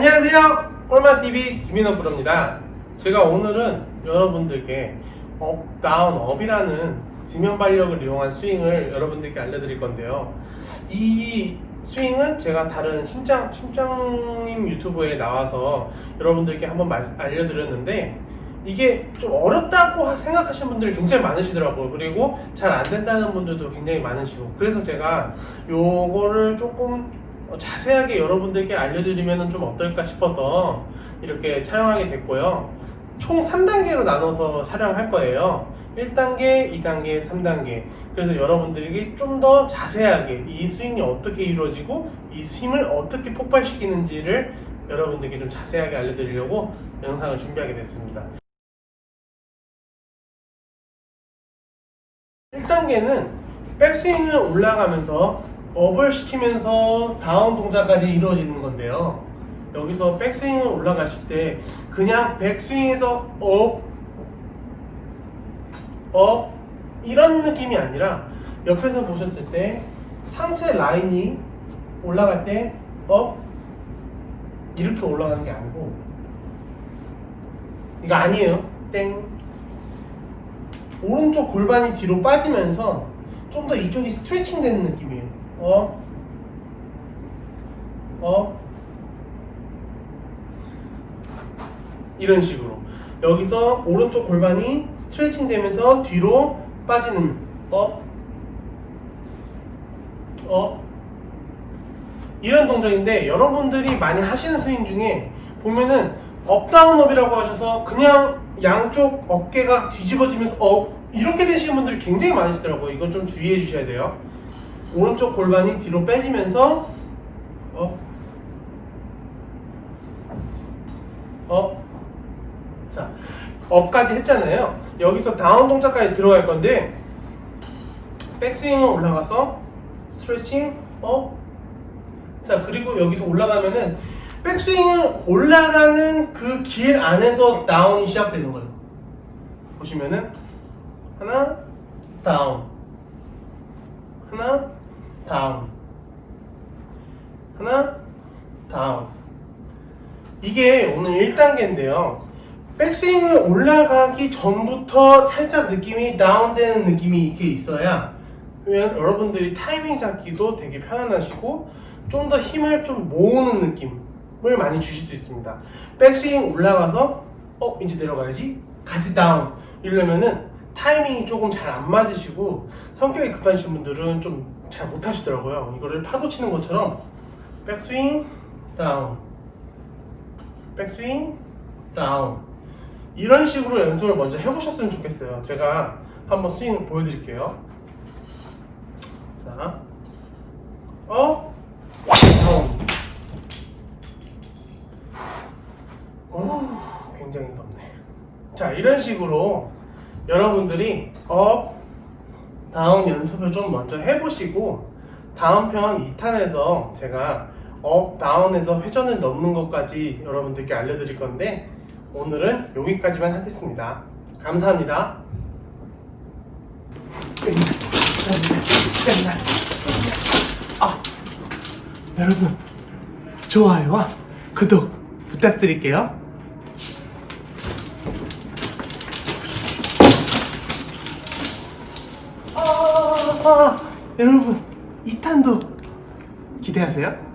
안녕하세요. 꼴마TV 김인호 프로입니다. 제가 오늘은 여러분들께 업, 다운, 업이라는 지면 발력을 이용한 스윙을 여러분들께 알려드릴 건데요. 이 스윙은 제가 다른 심장, 심장님 유튜브에 나와서 여러분들께 한번 말- 알려드렸는데 이게 좀 어렵다고 생각하시는 분들이 굉장히 많으시더라고요. 그리고 잘 안 된다는 분들도 굉장히 많으시고. 그래서 제가 요거를 조금 자세하게 여러분들께 알려드리면 좀 어떨까 싶어서 이렇게 촬영하게 됐고요. 총 3단계로 나눠서 촬영할 거예요. 1단계, 2단계, 3단계. 그래서 여러분들에게 좀 더 자세하게 이 스윙이 어떻게 이루어지고 이 힘을 어떻게 폭발시키는지를 여러분들께 좀 자세하게 알려드리려고 영상을 준비하게 됐습니다. 1단계는 백스윙을 올라가면서 업을 시키면서 다운 동작까지 이루어지는 건데요. 여기서 백스윙을 올라가실 때 그냥 백스윙에서 업, 업 이런 느낌이 아니라 옆에서 보셨을 때 상체 라인이 올라갈 때 업, 이렇게 올라가는 게 아니고 이거 아니에요. 땡. 오른쪽 골반이 뒤로 빠지면서 좀 더 이쪽이 스트레칭 되는 느낌이에요. 어? 어? 이런 식으로. 여기서 오른쪽 골반이 스트레칭 되면서 뒤로 빠지는 업, 업. 이런 동작인데 여러분들이 많이 하시는 스윙 중에 보면은 업다운업이라고 하셔서 그냥 양쪽 어깨가 뒤집어지면서 업 이렇게 되시는 분들이 굉장히 많으시더라고요. 이거 좀 주의해 주셔야 돼요. 오른쪽 골반이 뒤로 빼지면서 업, 업. 자, 업까지 했잖아요. 여기서 다운 동작까지 들어갈 건데 백스윙은 올라가서 스트레칭 업. 자, 그리고 여기서 올라가면은 백스윙은 올라가는 그 길 안에서 다운이 시작되는 거예요. 보시면은 하나 다운 하나 다운 하나 다운 이게 오늘 1단계인데요. 백스윙을 올라가기 전부터 살짝 느낌이 다운되는 느낌이 이렇게 있어야 여러분들이 타이밍 잡기도 되게 편안하시고 좀 더 힘을 좀 모으는 느낌을 많이 주실 수 있습니다. 백스윙 올라가서 어 이제 내려가야지. 같이 다운. 이러려면은 타이밍이 조금 잘 안 맞으시고 성격이 급하신 분들은 좀 잘 못하시더라고요. 이거를 파도 치는 것처럼 백스윙 다운, 백스윙 다운 이런 식으로 연습을 먼저 해보셨으면 좋겠어요. 제가 한번 스윙을 보여드릴게요. 자, 어, 다운. 오, 굉장히 덥네. 자, 이런 식으로 여러분들이 업, 다운 연습을 좀 먼저 해보시고 다음 편 2탄에서 제가 업, 다운에서 회전을 넣는 것까지 여러분들께 알려드릴 건데 오늘은 여기까지만 하겠습니다. 감사합니다. 아, 여러분 좋아요와 구독 부탁드릴게요. 아, 아, 아, 여러분 2탄도 기대하세요.